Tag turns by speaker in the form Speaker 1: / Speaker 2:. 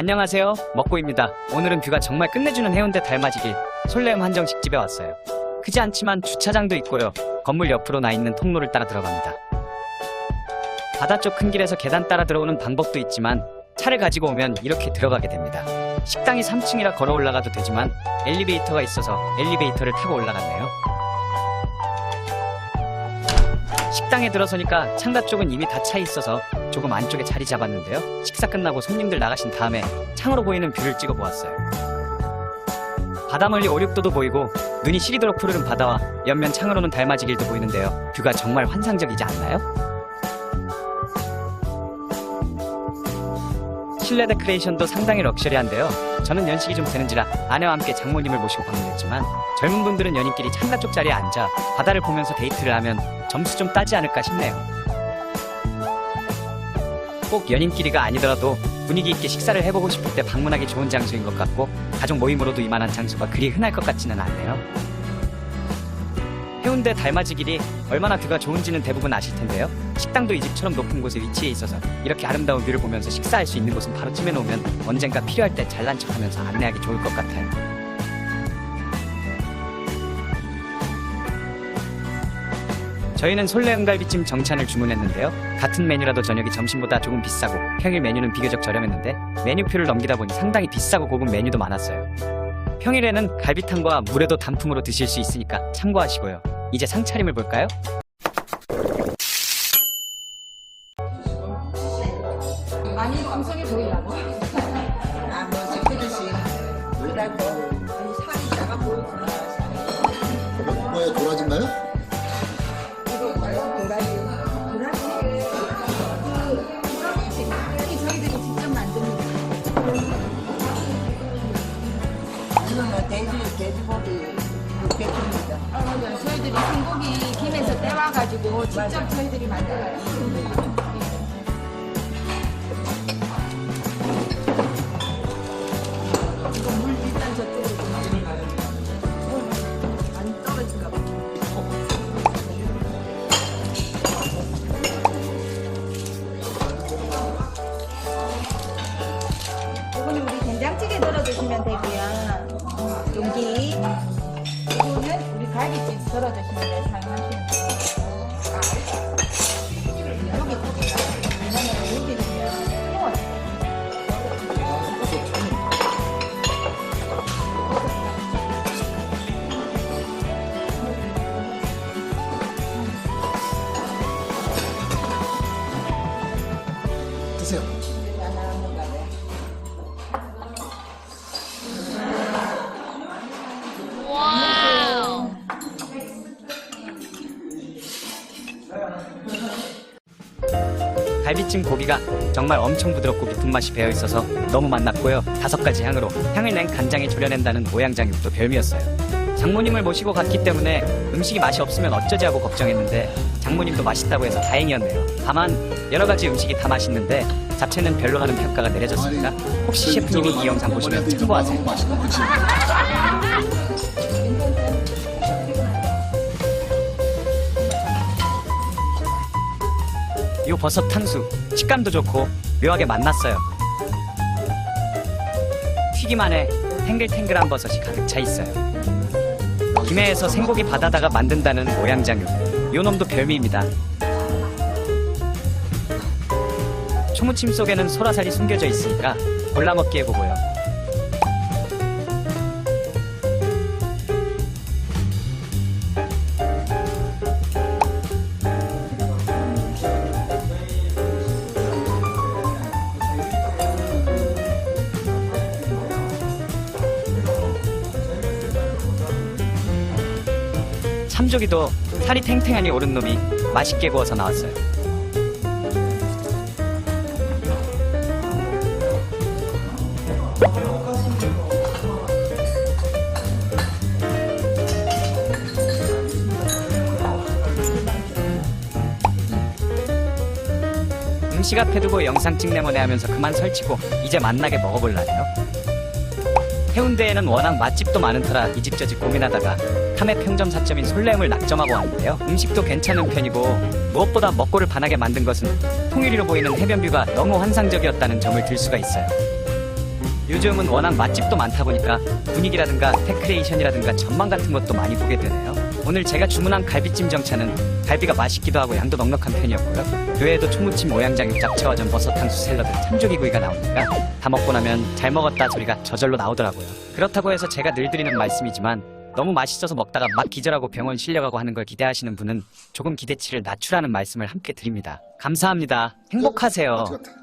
Speaker 1: 안녕하세요. 먹고입니다. 오늘은 뷰가 정말 끝내주는 해운대 달맞이길 솔레음 한정식 집에 왔어요. 크지 않지만 주차장도 있고요. 건물 옆으로 나 있는 통로를 따라 들어갑니다. 바다 쪽 큰 길에서 계단 따라 들어오는 방법도 있지만 차를 가지고 오면 이렇게 들어가게 됩니다. 식당이 3층이라 걸어 올라가도 되지만 엘리베이터가 있어서 엘리베이터를 타고 올라갔네요. 식당에 들어서니까 창가 쪽은 이미 다 차 있어서 조금 안쪽에 자리 잡았는데요. 식사 끝나고 손님들 나가신 다음에 창으로 보이는 뷰를 찍어 보았어요. 바다 멀리 오륙도도 보이고 눈이 시리도록 푸르른 바다와 옆면 창으로는 달맞이 길도 보이는데요. 뷰가 정말 환상적이지 않나요? 실내 데코레이션도 상당히 럭셔리한데요. 저는 연식이 좀 되는지라 아내와 함께 장모님을 모시고 방문했지만 젊은 분들은 연인끼리 창가 쪽 자리에 앉아 바다를 보면서 데이트를 하면 점수 좀 따지 않을까 싶네요. 꼭 연인끼리가 아니더라도 분위기 있게 식사를 해보고 싶을 때 방문하기 좋은 장소인 것 같고 가족 모임으로도 이만한 장소가 그리 흔할 것 같지는 않네요. 해운대 달맞이 길이 얼마나 뷰가 좋은지는 대부분 아실 텐데요. 식당도 이 집처럼 높은 곳에 위치해 있어서 이렇게 아름다운 뷰를 보면서 식사할 수 있는 곳은 바로 찜해 놓으면 언젠가 필요할 때 잘난 척하면서 안내하기 좋을 것 같아요. 저희는 솔레음갈비찜 정찬을 주문했는데요. 같은 메뉴라도 저녁이 점심보다 조금 비싸고 평일 메뉴는 비교적 저렴했는데 메뉴표를 넘기다 보니 상당히 비싸고 고급 메뉴도 많았어요. 평일에는 갈비탕과 물에도 단품으로 드실 수 있으니까 참고하시고요. 이제 상차림을 볼까요?
Speaker 2: 많이 풍성해 보이려고?
Speaker 3: 아, 뭐, 그릇이 그래도 아니, 살이 작아 보이구나.
Speaker 4: 뭐야 도라지인가요?
Speaker 3: 이거 도라지. 도라지.
Speaker 2: 여기 저희들이 직접 만듭니다.
Speaker 3: 이거는 돼지, 돼지고기 육개입니다
Speaker 2: 아, 맞아요. 저희들이 생고기 김에서 떼와가지고 직접 저희들이 만들어요. 갈비찜 덜어 드시면 돼 사용하시면. 아, 여기 있거든요. 왜냐면 여기는요. 구워요.
Speaker 4: 드세요.
Speaker 1: 갈비찜 고기가 정말 엄청 부드럽고 깊은 맛이 배어 있어서 너무 맛났고요. 다섯 가지 향으로 향을 낸 간장에 졸여낸다는 모양장육도 별미였어요. 장모님을 모시고 갔기 때문에 음식이 맛이 없으면 어쩌지 하고 걱정했는데 장모님도 맛있다고 해서 다행이었네요. 다만 여러 가지 음식이 다 맛있는데 잡채는 별로라는 평가가 내려졌습니다. 혹시 셰프님이 이 영상 보시면 참고하세요. 요 버섯 탕수 식감도 좋고 묘하게 맛났어요. 튀김안에 탱글탱글한 버섯이 가득 차 있어요. 김해에서 생고기 받아다가 만든다는 모양장육. 요 놈도 별미입니다. 초무침 속에는 소라살이 숨겨져 있으니까 골라 먹기 해보고요. 참조기도 살이 탱탱하니 오른 놈이 맛있게 구워서 나왔어요. 음식 앞에 두고 영상 찍네모네 하면서 그만 설치고 이제 맛나게 먹어볼라네요. 해운대에는 워낙 맛집도 많은 터라 이 집 저 집 고민하다가 탐의 평점 4점인 솔레음을 낙점하고 왔는데요. 음식도 괜찮은 편이고 무엇보다 먹고를 반하게 만든 것은 통일이로 보이는 해변뷰가 너무 환상적이었다는 점을 들 수가 있어요. 요즘은 워낙 맛집도 많다 보니까 분위기라든가 데크레이션이라든가 전망 같은 것도 많이 보게 되네요. 오늘 제가 주문한 갈비찜 정차는 갈비가 맛있기도 하고 양도 넉넉한 편이었고요. 그 외에도 초무침 모양장육 잡채와 전 버섯탕수 샐러드 참조기구이가 나오니까 다 먹고 나면 잘 먹었다 소리가 저절로 나오더라고요. 그렇다고 해서 제가 늘 드리는 말씀이지만 너무 맛있어서 먹다가 막 기절하고 병원 실려가고 하는 걸 기대하시는 분은 조금 기대치를 낮추라는 말씀을 함께 드립니다. 감사합니다. 행복하세요.
Speaker 4: 같아.